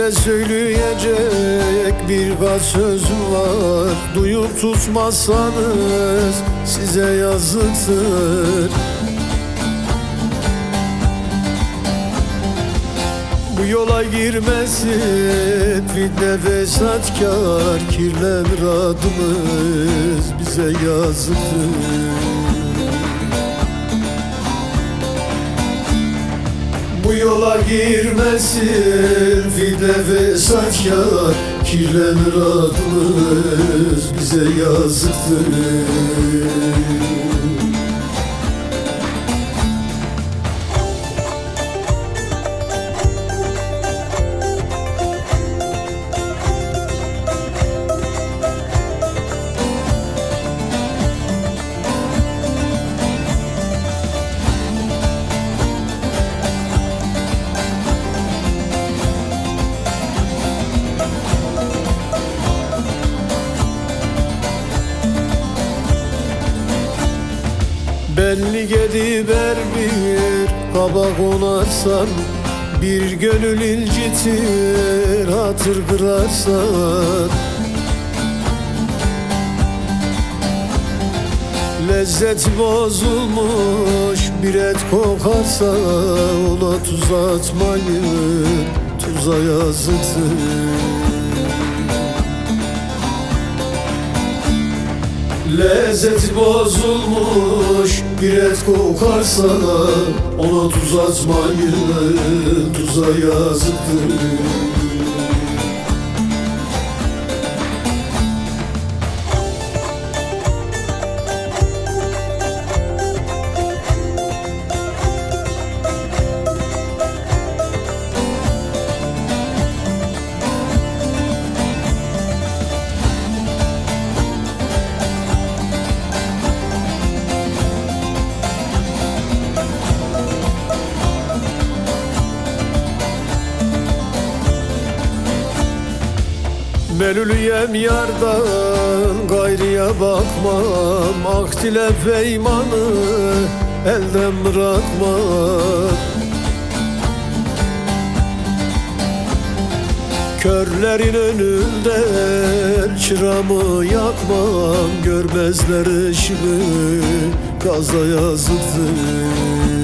Size söyleyecek birkaç sözüm var. Duyup tutmazsanız size yazıktır. Bu yola girmesin fitne fesatkar Kirlenir adımız. Bize yazıktır yola girmesin. Fitne fesatkar Kirlenir adımız bize yazıktır Belli gediber bir kaba konarsan Bir gönül incitir hatır kırarsan. Lezzet bozulmuş bir et kokarsa Ona tuz atmayın tuza yazıktır Lezzeti bozulmuş bir et kokarsa Ona tuz atmayın tuza yazıktır Melülüyem yardan gayrıya bakmam. Akdile peymanı elden bırakmam. Körlerin önünde çıramı yakmam. Görmezler ışığı gaza yazıktır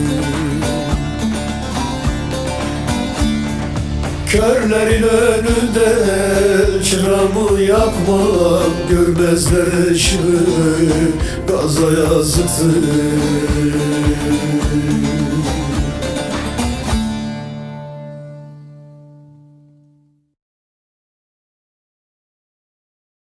Körlerin önünde çıramı yakmam Görmezler ışığı gaza yazıktır